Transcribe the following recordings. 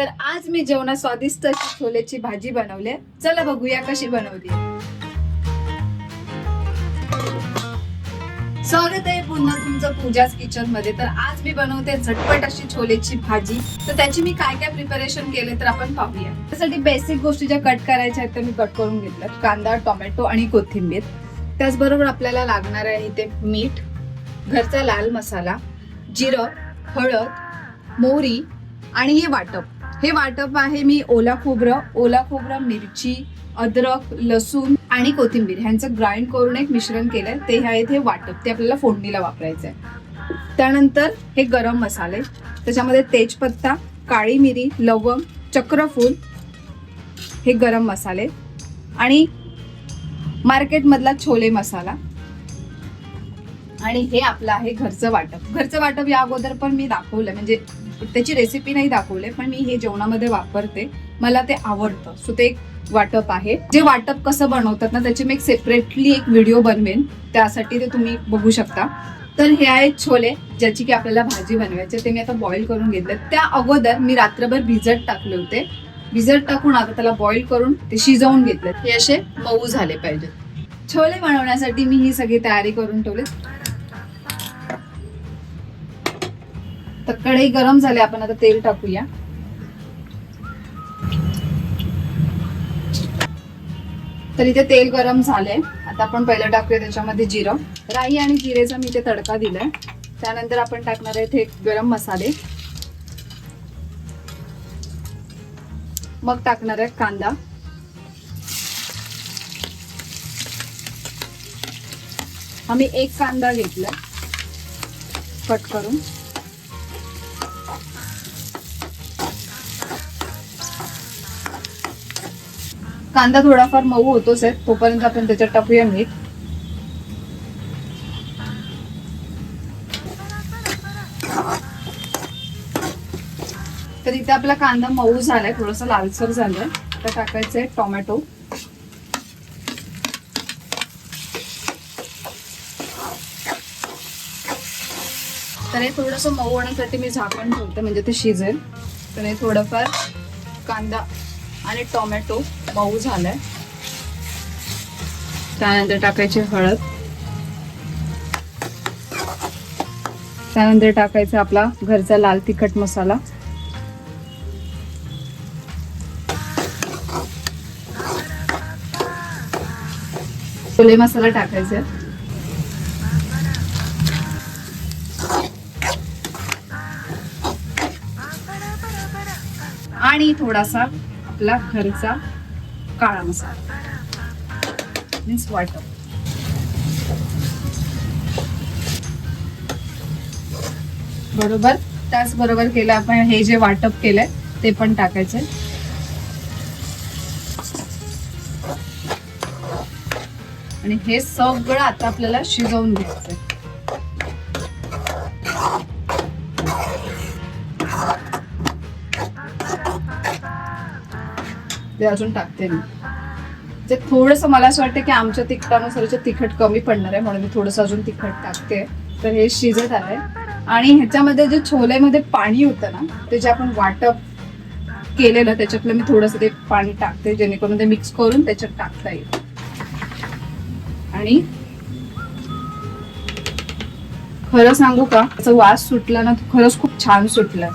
तर आज मी जेवणात स्वादिष्ट अशी छोल्याची भाजी बनवली चला बघूया कशी बनवली स्वागत आहे पुन्हा तुमचं पूजाच किचनमध्ये. तर आज मी बनवते झटपट अशी छोलेची भाजी. तर त्याची मी काय काय प्रिपरेशन केले तर आपण पाहूया. त्यासाठी बेसिक गोष्टी ज्या कट करायच्या आहेत त्या मी कट करून घेतलं कांदा टोमॅटो आणि कोथिंबीर. त्याचबरोबर आपल्याला लागणार आहे इथे मीठ घरचा लाल मसाला जिरं हळद मोहरी आणि हे वाटप. हे वाटप आहे मी ओला खोबरं ओला खोबरं मिरची अद्रक लसूण आणि कोथिंबीर. ह्यांचं ग्राइंड करून एक मिश्रण केलंय. ते आहेत हे वाटप. ते आपल्याला फोडणीला वापरायचं आहे त्यानंतर हे गरम मसाले. त्याच्यामध्ये तेजपत्ता काळी मिरी लवंग चक्रफूल हे गरम मसाले आणि मार्केटमधला छोले मसाला. आणि हे आपलं आहे घरचं वाटप. घरचं वाटप या अगोदर पण मी दाखवलं म्हणजे त्याची रेसिपी नाही दाखवले पण मी हे जेवणामध्ये वापरते. मला ते आवडतं. सो ते एक वाटप आहे. जे वाटप कसं बनवतात ना त्याची मी एक सेपरेटली एक व्हिडिओ बनवेन. त्यासाठी ते तुम्ही बघू शकता. तर हे आहेत छोले ज्याची की आपल्याला भाजी बनवायची ते मी आता बॉईल करून घेतले. त्या अगोदर मी रात्रभर भिजत टाकले होते. भिजत टाकून आता त्याला बॉईल करून ते शिजवून घेतले. हे असे मऊ झाले पाहिजेत. छोले बनवण्यासाठी मी ही सगळी तयारी करून ठेवली तर कढई गरम झाली आपण आता तेल टाकूया. तर इथे तेल गरम झालंय. आता आपण पहिलं टाकूया त्याच्यामध्ये जिरं. राई आणि जिरेचा मी इथे तडका दिलाय. त्यानंतर आपण टाकणार आहे इथे गरम मसाले. मग टाकणार आहे कांदा. आम्ही एक कांदा घेतलाय. कट करून. कांदा थोडाफार मऊ होतोच आहे तोपर्यंत आपण त्याच्यात टाकूया मीठ. तर इथे आपला कांदा मऊ झालाय थोडासा लालसर झालाय. आता टाकायचंय टोमॅटो. तर हे थोडंसं मऊ होण्यासाठी मी झाकण ठेवते म्हणजे ते शिजेल. तर हे थोडंफार कांदा आणि टोमॅटो मऊ झालाय. त्यानंतर टाकायची हळद. त्यानंतर टाकायचा आपला घरचा लाल तिखट मसाला. छोले मसाला टाकायचा. आणि थोडासा आपला घरचा काळा मसाला मीन्स वाटप बरोबर? त्याचबरोबर केलं आपण हे जे वाटप केलंय ते पण टाकायचंय आणि हे सगळं आता आपल्याला शिजवून घ्यायचंय ते अजून टाकते मी ते थोडस मला असं वाटतं की आमच्या तिखटानुसार तिखट कमी पडणार आहे म्हणून मी थोडस अजून तिखट टाकते. तर हे शिजत आलंय. आणि ह्याच्यामध्ये जे छोलेमध्ये पाणी होतं ना ते जे आपण वाटप केलेलं त्याच्यातलं मी थोडस ते पाणी टाकते जेणेकरून ते मिक्स करून त्याच्यात टाकता येईल. आणि खरं सांगू का? त्याचा वास सुटला ना खरंच खूप छान सुटला.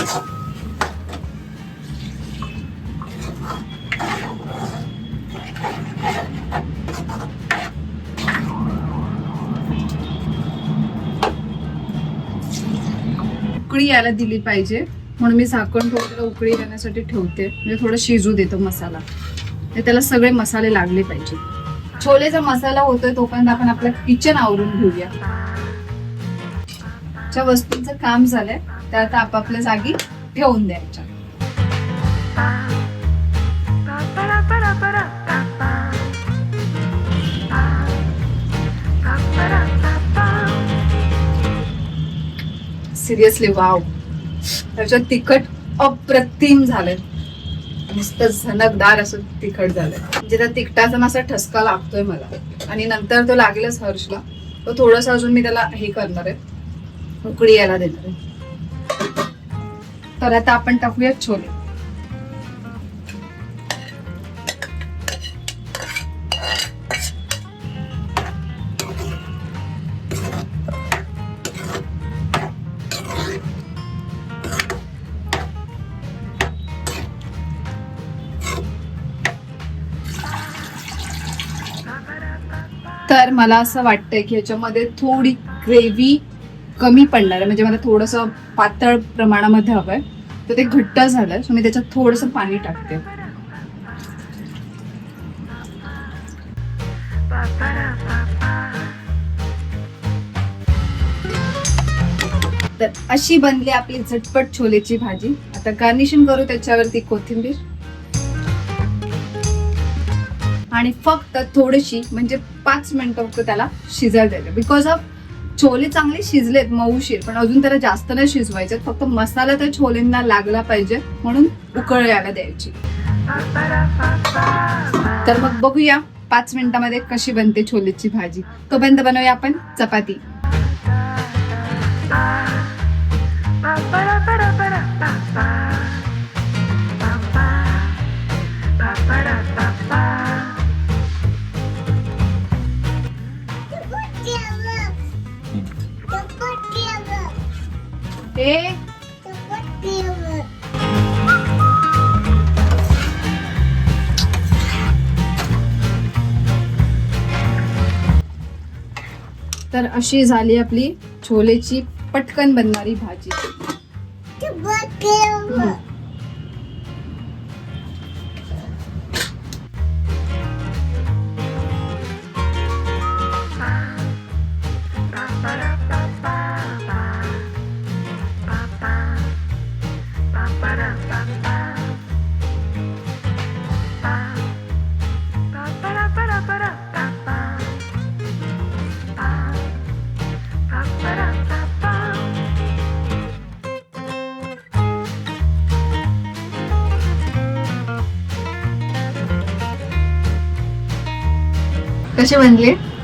उकळी यायला दिली पाहिजे. म्हणून मी झाकण थोडं उकळी येण्यासाठी ठेवते. म्हणजे थोडं शिजू देतो मसाला. म्हणजे त्याला सगळे मसाले लागले पाहिजे. छोलेचा मसाला होतोय तोपर्यंत आपण आपलं किचन आवरून घेऊया. ज्या वस्तूंचं काम झालंय त्या आता आपापल्या जागी ठेवून द्यायच्या. सिरियसली वाव त्याच्यात तिखट अप्रतिम झालंय. नुसतं झनकदार असं तिखट झालंय. म्हणजे त्या तिखटाचा ना असा ठसका लागतोय मला. आणि नंतर तो लागेलच हर्षला. तो थोडस अजून मी त्याला हे करणार आहे. उकळी यायला देणार आहे. तर आता आपण टाकूया छोले. तर मला असं वाटतंय की याच्यामध्ये थोडी ग्रेव्ही कमी पडणार आहे. म्हणजे मला थोडंसं पातळ प्रमाणामध्ये हवंय. तर ते घट्ट झालंय सो मी त्याच्यात थोडंसं पाणी टाकते. तर अशी बनली आपली झटपट छोलेची भाजी. आता गार्निशिंग करू त्याच्यावरती कोथिंबीर. आणि फक्त थोडीशी म्हणजे पाच मिनटं फक्त त्याला शिजायला द्यायचं बिकॉज ऑफ छोले चांगले शिजलेत मऊशीर पण अजून त्याला जास्त नाही शिजवायचे. फक्त मसाला त्या छोलेंना लागला पाहिजे म्हणून उकळ यायला द्यायची. तर मग बघूया पाच मिनिटामध्ये कशी बनते छोलेची भाजी. तोपर्यंत बनवूया आपण चपाती. तर अशी झाली आपली छोलेची पटकन बनणारी भाजी. हम्म. कशी